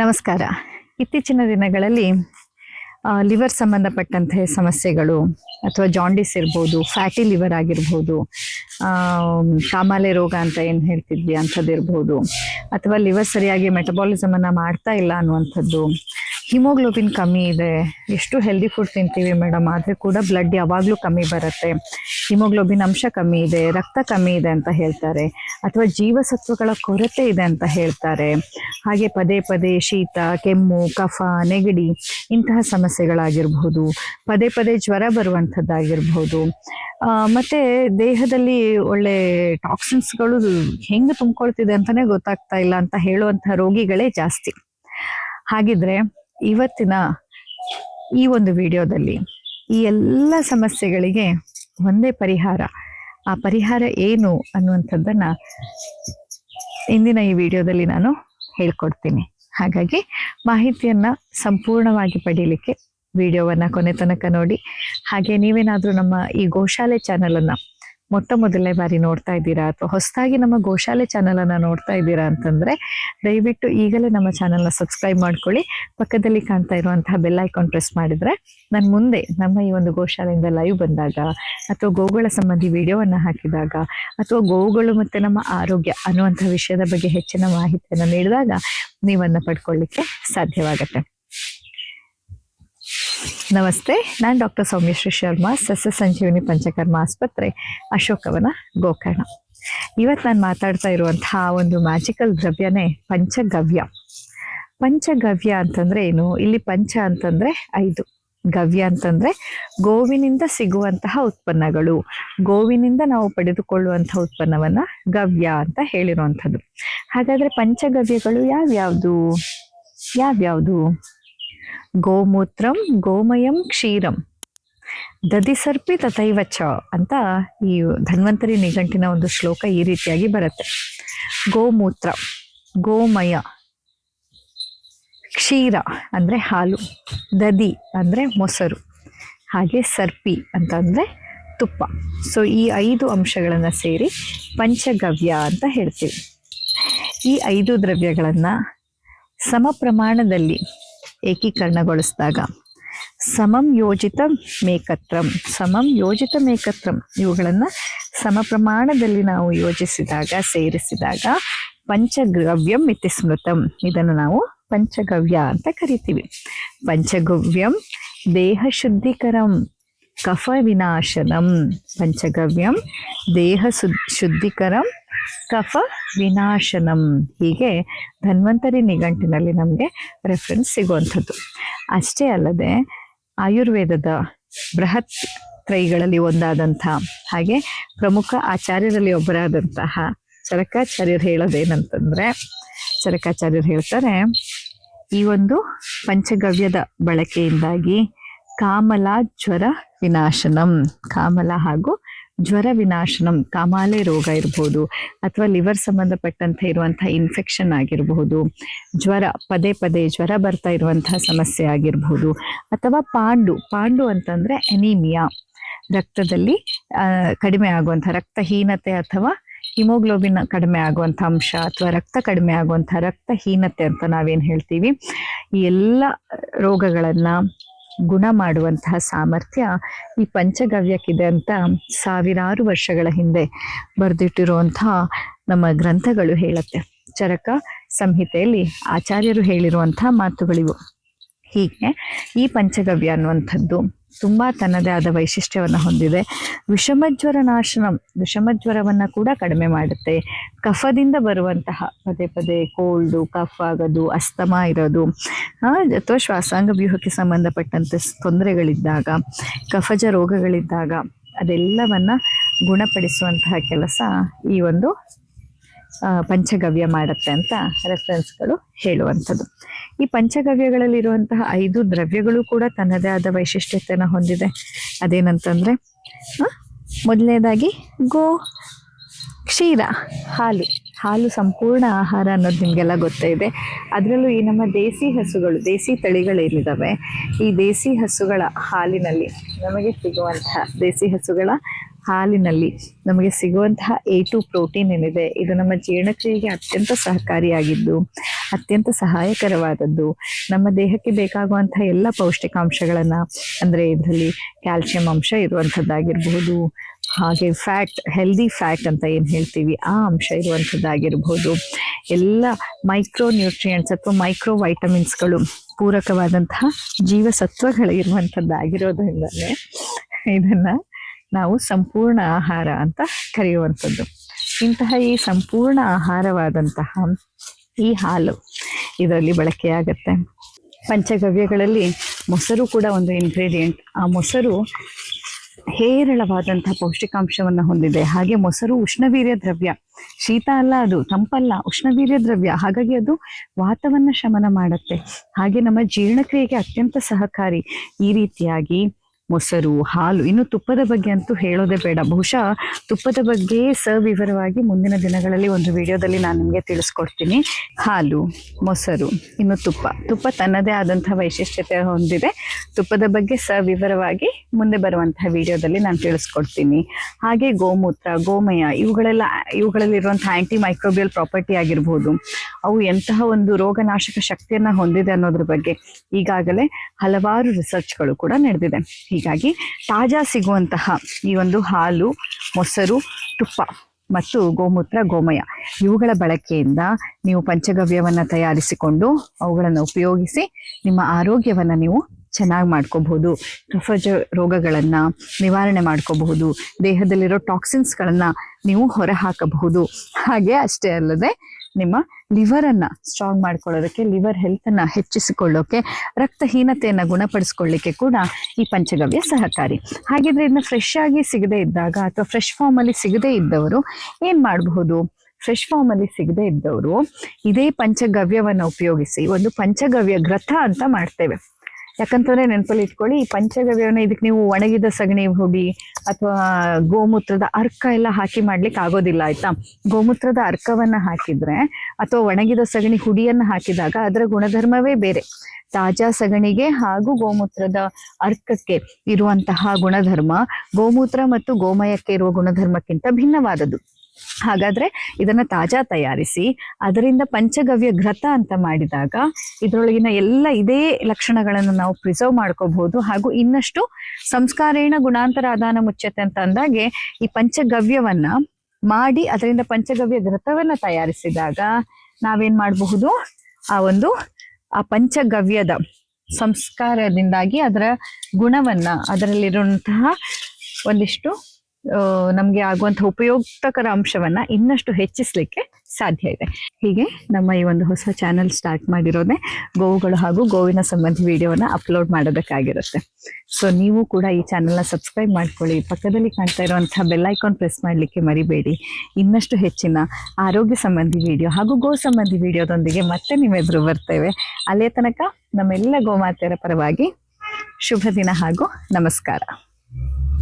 ನಮಸ್ಕಾರ. ಇತ್ತೀಚಿನ ದಿನಗಳಲ್ಲಿ ಲಿವರ್ ಸಂಬಂಧಪಟ್ಟಂತೆ ಸಮಸ್ಯೆಗಳು ಅಥವಾ ಜಾಂಡಿಸ್ ಇರ್ಬೋದು ಫ್ಯಾಟಿ ಲಿವರ್ ಆಗಿರ್ಬೋದು ಕಾಮಾಲೆ ರೋಗ ಅಂತ ಏನು ಹೇಳ್ತಿದ್ವಿ ಅಂಥದ್ದು ಇರ್ಬೋದು ಅಥವಾ ಲಿವರ್ ಸರಿಯಾಗಿ ಮೆಟಬಾಲಿಸಮನ್ನು ಮಾಡ್ತಾ ಇಲ್ಲ ಅನ್ನುವಂಥದ್ದು ಹಿಮೋಗ್ಲೋಬಿನ್ ಕಮ್ಮಿ ಇದೆ. ಎಷ್ಟು ಹೆಲ್ದಿ ಫುಡ್ ತಿಂತೀವಿ ಮೇಡಮ್ ಆದರೆ ಕೂಡ ಬ್ಲಡ್ ಯಾವಾಗಲೂ ಕಮ್ಮಿ ಬರುತ್ತೆ. ಹಿಮೋಗ್ಲೋಬಿನ್ ಅಂಶ ಕಮ್ಮಿ ಇದೆ, ರಕ್ತ ಕಮ್ಮಿ ಇದೆ ಅಂತ ಹೇಳ್ತಾರೆ. ಅಥವಾ ಜೀವಸತ್ವಗಳ ಕೊರತೆ ಇದೆ ಅಂತ ಹೇಳ್ತಾರೆ. ಹಾಗೆ ಪದೇ ಪದೇ ಶೀತ, ಕೆಮ್ಮು, ಕಫ, ನೆಗಡಿ ಇಂತಹ ಸಮಸ್ಯೆಗಳಾಗಿರ್ಬಹುದು. ಪದೇ ಪದೇ ಜ್ವರ ಬರುವಂಥದ್ದಾಗಿರ್ಬಹುದು. ಮತ್ತೆ ದೇಹದಲ್ಲಿ ಒಳ್ಳೆ ಟಾಕ್ಸಿನ್ಸ್ಗಳು ಹೆಂಗೆ ತುಂಬಿಕೊಳ್ತಿದೆ ಅಂತಾನೆ ಗೊತ್ತಾಗ್ತಾ ಇಲ್ಲ ಅಂತ ಹೇಳುವಂಥ ರೋಗಿಗಳೇ ಜಾಸ್ತಿ. ಹಾಗಿದ್ರೆ ಇವತ್ತಿನ ಈ ಒಂದು ವಿಡಿಯೋದಲ್ಲಿ ಈ ಎಲ್ಲ ಸಮಸ್ಯೆಗಳಿಗೆ ಒಂದೇ ಪರಿಹಾರ. ಆ ಪರಿಹಾರ ಏನು ಅನ್ನುವಂಥದ್ದನ್ನ ಇಂದಿನ ಈ ವಿಡಿಯೋದಲ್ಲಿ ನಾನು ಹೇಳ್ಕೊಡ್ತೀನಿ. ಹಾಗಾಗಿ ಮಾಹಿತಿಯನ್ನ ಸಂಪೂರ್ಣವಾಗಿ ಪಡೀಲಿಕ್ಕೆ ವಿಡಿಯೋವನ್ನ ಕೊನೆ ತನಕ ನೋಡಿ. ಹಾಗೆ ನೀವೇನಾದರೂ ನಮ್ಮ ಈ ಗೋಶಾಲೆ ಚಾನಲನ್ನು ಮೊಟ್ಟ ಮೊದಲನೇ ಬಾರಿ ನೋಡ್ತಾ ಇದ್ದೀರಾ? ಅಥವಾ ಹೊಸದಾಗಿ ನಮ್ಮ ಗೋಶಾಲೆ ಚಾನೆಲ್ ಅನ್ನ ನೋಡ್ತಾ ಇದ್ದೀರಾ ಅಂತಂದ್ರೆ, ದಯವಿಟ್ಟು ಈಗಲೇ ನಮ್ಮ ಚಾನೆಲ್ನ ಸಬ್ಸ್ಕ್ರೈಬ್ ಮಾಡ್ಕೊಳ್ಳಿ. ಪಕ್ಕದಲ್ಲಿ ಕಾಣ್ತಾ ಇರುವಂತಹ ಬೆಲ್ ಐಕಾನ್ ಪ್ರೆಸ್ ಮಾಡಿದ್ರೆ, ನಾನು ಮುಂದೆ ನಮ್ಮ ಈ ಒಂದು ಗೋಶಾಲೆಯಿಂದ ಲೈವ್ ಬಂದಾಗ, ಅಥವಾ ಗೋಗಳ ಸಂಬಂಧಿ ವಿಡಿಯೋವನ್ನ ಹಾಕಿದಾಗ, ಅಥವಾ ಗೋವುಗಳು ಮತ್ತೆ ನಮ್ಮ ಆರೋಗ್ಯ ಅನ್ನುವಂತಹ ವಿಷಯದ ಬಗ್ಗೆ ಹೆಚ್ಚಿನ ಮಾಹಿತಿಯನ್ನು ನೀಡಿದಾಗ, ನೀವನ್ನ ಪಡ್ಕೊಳ್ಳಿಕ್ಕೆ ಸಾಧ್ಯವಾಗತ್ತೆ. ನಮಸ್ತೆ, ನಾನು ಡಾಕ್ಟರ್ ಸೌಮ್ಯಶ್ರೀ ಶರ್ಮಾ ಸಸ್ಯ ಸಂಜೀವಿನಿ ಪಂಚಕರ್ಮ ಆಸ್ಪತ್ರೆ ಅಶೋಕವನ ಗೋಕರ್ಣ. ಇವತ್ತು ನಾನು ಮಾತಾಡ್ತಾ ಇರುವಂತಹ ಒಂದು ಮ್ಯಾಜಿಕಲ್ ದ್ರವ್ಯನೇ ಪಂಚಗವ್ಯ. ಪಂಚಗವ್ಯ ಅಂತಂದ್ರೆ ಏನು? ಇಲ್ಲಿ ಪಂಚ ಅಂತಂದ್ರೆ ಐದು. ಗವ್ಯ ಅಂತಂದ್ರೆ ಗೋವಿನಿಂದ ಸಿಗುವಂತಹ ಉತ್ಪನ್ನಗಳು. ಗೋವಿನಿಂದ ನಾವು ಪಡೆದುಕೊಳ್ಳುವಂತಹ ಉತ್ಪನ್ನವನ್ನ ಗವ್ಯ ಅಂತ ಹೇಳಿರುವಂಥದ್ದು. ಹಾಗಾದ್ರೆ ಪಂಚಗವ್ಯಗಳು ಯಾವ್ಯಾವುದು? ಯಾವ್ಯಾವ್ದು? ಗೋಮೂತ್ರಂ, ಗೋಮಯಂ, ಕ್ಷೀರಂ. ದದಿಸರ್ಪಿ ತಥೈವ ಚ ಅಂತ ಈ ಧನ್ವಂತರಿ ನಿಘಂಟಿನ ಒಂದು ಶ್ಲೋಕ ಈ ರೀತಿಯಾಗಿ ಬರುತ್ತೆ. ಗೋಮೂತ್ರ, ಗೋಮಯ, ಕ್ಷೀರ ಅಂದ್ರೆ ಹಾಲು ದದಿ ಅಂದ್ರೆ ಮೊಸರು, ಹಾಗೆ ಸರ್ಪಿ ಅಂತಂದ್ರೆ ತುಪ್ಪ. ಸೊ ಈ ಐದು ಅಂಶಗಳನ್ನು ಸೇರಿ ಪಂಚಗವ್ಯ ಅಂತ ಹೇಳ್ತೀವಿ. ಈ ಐದು ದ್ರವ್ಯಗಳನ್ನು ಸಮ ಪ್ರಮಾಣದಲ್ಲಿ ಏಕೀಕರಣಗೊಳಿಸಿದಾಗ. ಸಮಂ ಯೋಜಿತ ಮೇಕತ್ರಂ. ಸಮಂ ಯೋಜಿತ ಮೇಕತ್ರಂ. ಇವುಗಳನ್ನು ಸಮ ಪ್ರಮಾಣದಲ್ಲಿ ನಾವು ಯೋಜಿಸಿದಾಗ, ಸೇರಿಸಿದಾಗ ಪಂಚಗವ್ಯಂ ಇತಿ ಸ್ಮೃತಂ. ಇದನ್ನು ನಾವು ಪಂಚಗವ್ಯ ಅಂತ ಕರಿತೀವಿ. ಪಂಚಗವ್ಯಂ ದೇಹ ಶುದ್ಧಿಕರಂ. ಕಫ ವಿನಾಶನಂ ಪಂಚಗವ್ಯಂ ದೇಹ ಶುದ್ಧೀಕರಂ. ಕಫ ವಿನಾಶನಂ. ಹೀಗೆ ಧನ್ವಂತರಿ ನಿಘಂಟಿನಲ್ಲಿ ನಮಗೆ ರೆಫರೆನ್ಸ್ ಸಿಗುವಂಥದ್ದು. ಅಷ್ಟೇ ಅಲ್ಲದೆ ಆಯುರ್ವೇದದ ಬೃಹತ್ ತ್ರೈಗಳಲ್ಲಿ ಒಂದಾದಂಥ ಹಾಗೆ ಪ್ರಮುಖ ಆಚಾರ್ಯರಲ್ಲಿ ಒಬ್ಬರಾದಂತಹ ಚರಕಾಚಾರ್ಯರು ಹೇಳೋದೇನಂತಂದ್ರೆ ಚರಕಾಚಾರ್ಯರು ಹೇಳ್ತಾರೆ, ಈ ಒಂದು ಪಂಚಗವ್ಯದ ಬಳಕೆಯಿಂದಾಗಿ ಕಾಮಲ ಜ್ವರ ವಿನಾಶನಂ. ಕಾಮಲ ಹಾಗೂ ಜ್ವರ ವಿನಾಶನಂ, ಕಾಮಾಲೆ ರೋಗ ಇರಬಹುದು ಅಥವಾ ಲಿವರ್ ಸಂಬಂಧಪಟ್ಟಂತ ಇರುವಂತಹ ಇನ್ಫೆಕ್ಷನ್ ಆಗಿರಬಹುದು ಜ್ವರ, ಪದೇ ಪದೇ ಜ್ವರ ಬರ್ತಾ ಇರುವಂತಹ ಸಮಸ್ಯೆ ಆಗಿರಬಹುದು ಅಥವಾ ಪಾಂಡು ಪಾಂಡು ಅಂತಂದ್ರೆ ಅನಿಮಿಯಾ ರಕ್ತದಲ್ಲಿ ಕಡಿಮೆ ಆಗುವಂತಹ ರಕ್ತಹೀನತೆ ಅಥವಾ ಹಿಮೋಗ್ಲೋಬಿನ್ ಕಡಿಮೆ ಆಗುವಂಥ ಅಂಶ ಅಥವಾ ರಕ್ತ ಕಡಿಮೆ ಆಗುವಂಥ ರಕ್ತಹೀನತೆ ಅಂತ ನಾವೇನು ಹೇಳ್ತೀವಿ? ಈ ಎಲ್ಲ ರೋಗಗಳನ್ನ ಗುಣ ಮಾಡುವಂತಹ ಸಾಮರ್ಥ್ಯ ಈ ಪಂಚಗವ್ಯಕ್ಕಿದೆ ಅಂತ ಸಾವಿರಾರು ವರ್ಷಗಳ ಹಿಂದೆ ಬರೆದಿಟ್ಟಿರುವಂತಹ ನಮ್ಮ ಗ್ರಂಥಗಳು ಹೇಳುತ್ತೆ. ಚರಕ ಸಂಹಿತೆಯಲ್ಲಿ ಆಚಾರ್ಯರು ಹೇಳಿರುವಂತಹ ಮಾತುಗಳಿವು. ಹೀಗೆ ಈ ಪಂಚಗವ್ಯ ಅನ್ನುವಂಥದ್ದು ತುಂಬಾ ತನ್ನದೇ ಆದ ವೈಶಿಷ್ಟ್ಯವನ್ನು ಹೊಂದಿದೆ. ವಿಷಮಜ್ವರ ನಾಶನ ವಿಷಮಜ್ವರವನ್ನು ಕೂಡ ಕಡಿಮೆ ಮಾಡುತ್ತೆ. ಕಫದಿಂದ ಬರುವಂತಹ ಪದೇ ಪದೇ ಕೋಲ್ಡು, ಕಫ ಆಗೋದು, ಅಸ್ತಮ ಇರೋದು ಅಥವಾ ಶ್ವಾಸಾಂಗ ವ್ಯೂಹಕ್ಕೆ ಸಂಬಂಧಪಟ್ಟಂತೆ ತೊಂದರೆಗಳಿದ್ದಾಗ, ಕಫಜ ರೋಗಗಳಿದ್ದಾಗ ಅದೆಲ್ಲವನ್ನು ಗುಣಪಡಿಸುವಂತಹ ಕೆಲಸ ಈ ಒಂದು ಪಂಚಗವ್ಯ ಮಾಡುತ್ತೆ ಅಂತ ರೆಫರೆನ್ಸ್ಗಳು ಹೇಳುವಂಥದ್ದು. ಈ ಪಂಚಗವ್ಯಗಳಲ್ಲಿರುವಂತಹ ಐದು ದ್ರವ್ಯಗಳು ಕೂಡ ತನ್ನದೇ ಆದ ವೈಶಿಷ್ಟ್ಯತೆಯನ್ನು ಹೊಂದಿದೆ. ಅದೇನಂತಂದ್ರೆ ಮೊದಲನೇದಾಗಿ ಗೋ, ಕ್ಷೀರ, ಹಾಲು. ಹಾಲು ಸಂಪೂರ್ಣ ಆಹಾರ ಅನ್ನೋದು ನಿಮಗೆಲ್ಲ ಗೊತ್ತೇ ಇದೆ. ಅದರಲ್ಲೂ ಈ ನಮ್ಮ ದೇಸಿ ಹಸುಗಳು, ದೇಸಿ ತಳಿಗಳೇನಿದ್ದಾವೆ ಈ ದೇಸಿ ಹಸುಗಳ ಹಾಲಿನಲ್ಲಿ ನಮಗೆ ಸಿಗುವಂತಹ ದೇಸಿ ಹಸುಗಳ ಹಾಲಿನಲ್ಲಿ ನಮಗೆ ಸಿಗುವಂತಹ ಎ ಟು ಪ್ರೋಟೀನ್ ಏನಿದೆ, ಇದು ನಮ್ಮ ಜೀರ್ಣಕ್ರಿಯೆಗೆ ಅತ್ಯಂತ ಸಹಕಾರಿಯಾಗಿದ್ದು, ಅತ್ಯಂತ ಸಹಾಯಕರವಾದದ್ದು. ನಮ್ಮ ದೇಹಕ್ಕೆ ಬೇಕಾಗುವಂತಹ ಎಲ್ಲ ಪೌಷ್ಟಿಕಾಂಶಗಳನ್ನ, ಅಂದ್ರೆ ಇದರಲ್ಲಿ ಕ್ಯಾಲ್ಸಿಯಂ ಅಂಶ ಇರುವಂಥದ್ದಾಗಿರ್ಬಹುದು ಹಾಗೆ ಫ್ಯಾಟ್ ಹೆಲ್ದಿ ಫ್ಯಾಟ್ ಅಂತ ಏನು ಹೇಳ್ತೀವಿ, ಆ ಅಂಶ ಇರುವಂಥದ್ದಾಗಿರ್ಬಹುದು ಎಲ್ಲ ಮೈಕ್ರೋ ನ್ಯೂಟ್ರಿಯೆಂಟ್ಸ್ ಅಥವಾ ಮೈಕ್ರೋ ವೈಟಮಿನ್ಸ್ಗಳು ಪೂರಕವಾದಂತಹ ಜೀವಸತ್ವಗಳು ಇರುವಂಥದ್ದಾಗಿರೋದ್ರಿಂದಲೇ ಇದನ್ನ ನಾವು ಸಂಪೂರ್ಣ ಆಹಾರ ಅಂತ ಕರೆಯುವಂಥದ್ದು. ಇಂತಹ ಈ ಸಂಪೂರ್ಣ ಆಹಾರವಾದಂತಹ ಈ ಹಾಲು ಇದರಲ್ಲಿ ಬಳಕೆಯಾಗತ್ತೆ ಪಂಚಗವ್ಯಗಳಲ್ಲಿ ಮೊಸರು ಕೂಡ ಒಂದು ಇಂಗ್ರೀಡಿಯೆಂಟ್ ಆ ಮೊಸರು ಹೇರಳವಾದಂತಹ ಪೌಷ್ಟಿಕಾಂಶವನ್ನ ಹೊಂದಿದೆ. ಹಾಗೆ ಮೊಸರು ಉಷ್ಣವೀರ್ಯ ದ್ರವ್ಯ. ಶೀತ ಅಲ್ಲ ಅದು, ತಂಪಲ್ಲ, ಉಷ್ಣವೀರ್ಯ ದ್ರವ್ಯ. ಹಾಗಾಗಿ ಅದು ವಾತವನ್ನ ಶಮನ ಮಾಡುತ್ತೆ. ಹಾಗೆ ನಮ್ಮ ಜೀರ್ಣಕ್ರಿಯೆಗೆ ಅತ್ಯಂತ ಸಹಕಾರಿ. ಈ ರೀತಿಯಾಗಿ ಮೊಸರು, ಹಾಲು, ಇನ್ನು ತುಪ್ಪದ ಬಗ್ಗೆ ಅಂತೂ ಹೇಳೋದೇ ಬೇಡ. ಬಹುಶಃ ತುಪ್ಪದ ಬಗ್ಗೆ ಸವಿವರವಾಗಿ ಮುಂದಿನ ದಿನಗಳಲ್ಲಿ ಒಂದು ವಿಡಿಯೋದಲ್ಲಿ ನಾನು ನಿಮಗೆ ತಿಳಿಸ್ಕೊಡ್ತೀನಿ. ಹಾಲು, ಮೊಸರು, ಇನ್ನು ತುಪ್ಪ. ತುಪ್ಪ ತನ್ನದೇ ಆದಂತಹ ವೈಶಿಷ್ಟ್ಯತೆ ಹೊಂದಿದೆ. ತುಪ್ಪದ ಬಗ್ಗೆ ಸವಿವರವಾಗಿ ಮುಂದೆ ಬರುವಂತಹ ವಿಡಿಯೋದಲ್ಲಿ ನಾನು ತಿಳಿಸ್ಕೊಡ್ತೀನಿ. ಹಾಗೆ ಗೋಮೂತ್ರ, ಗೋಮಯ, ಇವುಗಳೆಲ್ಲ ಇವುಗಳಲ್ಲಿರುವಂತಹ ಆಂಟಿ ಮೈಕ್ರೋಬಿಯಲ್ ಪ್ರಾಪರ್ಟಿ ಆಗಿರ್ಬೋದು. ಅವು ಎಂತಹ ಒಂದು ರೋಗನಾಶಕ ಶಕ್ತಿಯನ್ನ ಹೊಂದಿದೆ ಅನ್ನೋದ್ರ ಬಗ್ಗೆ ಈಗಾಗಲೇ ಹಲವಾರು ರಿಸರ್ಚ್ಗಳು ಕೂಡ ನಡೆದಿದೆ. ಹೀಗಾಗಿ ತಾಜಾ ಸಿಗುವಂತಹ ಈ ಒಂದು ಹಾಲು, ಮೊಸರು, ತುಪ್ಪ ಮತ್ತು ಗೋಮೂತ್ರ, ಗೋಮಯ ಇವುಗಳ ಬಳಕೆಯಿಂದ ನೀವು ಪಂಚಗವ್ಯವನ್ನು ತಯಾರಿಸಿಕೊಂಡು ಅವುಗಳನ್ನು ಉಪಯೋಗಿಸಿ ನಿಮ್ಮ ಆರೋಗ್ಯವನ್ನು ನೀವು ಚೆನ್ನಾಗಿ ಮಾಡ್ಕೋಬಹುದು. ಕಫಜ ರೋಗಗಳನ್ನು ನಿವಾರಣೆ ಮಾಡ್ಕೋಬಹುದು. ದೇಹದಲ್ಲಿರೋ ಟಾಕ್ಸಿನ್ಸ್ಗಳನ್ನು ನೀವು ಹೊರ ಹಾಕಬಹುದು ಹಾಗೆ ಅಷ್ಟೇ ಅಲ್ಲದೆ ನಿಮ್ಮ ಲಿವರ್ ಅನ್ನ ಸ್ಟ್ರಾಂಗ್ ಮಾಡ್ಕೊಳ್ಳೋದಕ್ಕೆ ಲಿವರ್ ಹೆಲ್ತ್ ಅನ್ನ ಹೆಚ್ಚಿಸಿಕೊಳ್ಳೋಕೆ, ರಕ್ತಹೀನತೆಯನ್ನ ಗುಣಪಡಿಸ್ಕೊಳ್ಳಿಕ್ಕೆ ಕೂಡ ಈ ಪಂಚಗವ್ಯ ಸಹಕಾರಿ. ಹಾಗಿದ್ರೆ ಇದನ್ನ ಫ್ರೆಶ್ ಆಗಿ ಸಿಗದೆ ಇದ್ದಾಗ ಅಥವಾ ಫ್ರೆಶ್ ಫಾರ್ಮ್ ಅಲ್ಲಿ ಸಿಗದೆ ಇದ್ದವರು ಏನ್ ಮಾಡಬಹುದು? ಫ್ರೆಶ್ ಫಾರ್ಮ್ ಅಲ್ಲಿ ಸಿಗದೆ ಇದ್ದವರು ಇದೇ ಪಂಚಗವ್ಯವನ್ನ ಉಪಯೋಗಿಸಿ ಒಂದು ಪಂಚಗವ್ಯ ಗ್ರಥ ಅಂತ ಮಾಡ್ತೇವೆ. ಯಾಕಂತಂದ್ರೆ ನೆನಪಲ್ಲಿ ಇಟ್ಕೊಳ್ಳಿ, ಈ ಪಂಚಗವ್ಯವನ್ನ ಇದಕ್ಕೆ ನೀವು ಒಣಗಿದ ಸಗಣಿ ಹುಡಿ ಅಥವಾ ಗೋಮೂತ್ರದ ಅರ್ಕ ಎಲ್ಲ ಹಾಕಿ ಮಾಡ್ಲಿಕ್ಕೆ ಆಗೋದಿಲ್ಲ, ಆಯ್ತಾ? ಗೋಮೂತ್ರದ ಅರ್ಕವನ್ನ ಹಾಕಿದ್ರೆ ಅಥವಾ ಒಣಗಿದ ಸಗಣಿ ಹುಡಿಯನ್ನ ಹಾಕಿದಾಗ ಅದರ ಗುಣಧರ್ಮವೇ ಬೇರೆ. ತಾಜಾ ಸಗಣಿಗೆ ಹಾಗೂ ಗೋಮೂತ್ರದ ಅರ್ಕಕ್ಕೆ ಇರುವಂತಹ ಗುಣಧರ್ಮ, ಗೋಮೂತ್ರ ಮತ್ತು ಗೋಮಯಕ್ಕೆ ಇರುವ ಗುಣಧರ್ಮಕ್ಕಿಂತ ಭಿನ್ನವಾದದ್ದು. ಹಾಗಾದ್ರೆ ಇದನ್ನ ತಾಜಾ ತಯಾರಿಸಿ, ಅದರಿಂದ ಪಂಚಗವ್ಯ ಘೃತ ಅಂತ ಮಾಡಿದಾಗ ಇದರೊಳಗಿನ ಎಲ್ಲ ಇದೇ ಲಕ್ಷಣಗಳನ್ನು ನಾವು ಪ್ರಿಸರ್ವ್ ಮಾಡ್ಕೋಬಹುದು ಹಾಗೂ ಇನ್ನಷ್ಟು ಸಂಸ್ಕಾರೇಣ ಗುಣಾಂತರ ಆದಾನ ಮುಚ್ಚತೆ ಅಂತ ಅಂದಾಗೆ ಈ ಪಂಚಗವ್ಯವನ್ನ ಮಾಡಿ ಅದರಿಂದ ಪಂಚಗವ್ಯ ಘೃತವನ್ನ ತಯಾರಿಸಿದಾಗ ನಾವೇನ್ ಮಾಡಬಹುದು? ಆ ಒಂದು, ಆ ಪಂಚಗವ್ಯದ ಸಂಸ್ಕಾರದಿಂದಾಗಿ ಅದರ ಗುಣವನ್ನ ಅದರಲ್ಲಿರುವಂತಹ ಒಂದಿಷ್ಟು ನಮ್ಗೆ ಆಗುವಂತಹ ಉಪಯುಕ್ತಕರ ಅಂಶವನ್ನ ಇನ್ನಷ್ಟು ಹೆಚ್ಚಿಸ್ಲಿಕ್ಕೆ ಸಾಧ್ಯ ಇದೆ. ಹೀಗೆ ನಮ್ಮ ಈ ಒಂದು ಹೊಸ ಚಾನೆಲ್ ಸ್ಟಾರ್ಟ್ ಮಾಡಿರೋದೇ ಗೋವುಗಳು ಹಾಗೂ ಗೋವಿನ ಸಂಬಂಧಿ ವಿಡಿಯೋನ ಅಪ್ಲೋಡ್ ಮಾಡೋದಕ್ಕಾಗಿರುತ್ತೆ. ಸೊ ನೀವು ಕೂಡ ಈ ಚಾನೆಲ್ನ ಸಬ್ಸ್ಕ್ರೈಬ್ ಮಾಡ್ಕೊಳ್ಳಿ. ಪಕ್ಕದಲ್ಲಿ ಕಾಣ್ತಾ ಇರುವಂತಹ ಬೆಲ್ಲೈಕಾನ್ ಪ್ರೆಸ್ ಮಾಡಲಿಕ್ಕೆ ಮರಿಬೇಡಿ. ಇನ್ನಷ್ಟು ಹೆಚ್ಚಿನ ಆರೋಗ್ಯ ಸಂಬಂಧಿ ವಿಡಿಯೋ ಹಾಗೂ ಗೋ ಸಂಬಂಧಿ ವಿಡಿಯೋದೊಂದಿಗೆ ಮತ್ತೆ ನಿಮ್ಮೆದುರು ಬರ್ತೇವೆ. ಅಲ್ಲೇ ತನಕ ನಮ್ಮೆಲ್ಲ ಗೋಮಾತೆಯರ ಪರವಾಗಿ ಶುಭ ದಿನ ಹಾಗೂ ನಮಸ್ಕಾರ.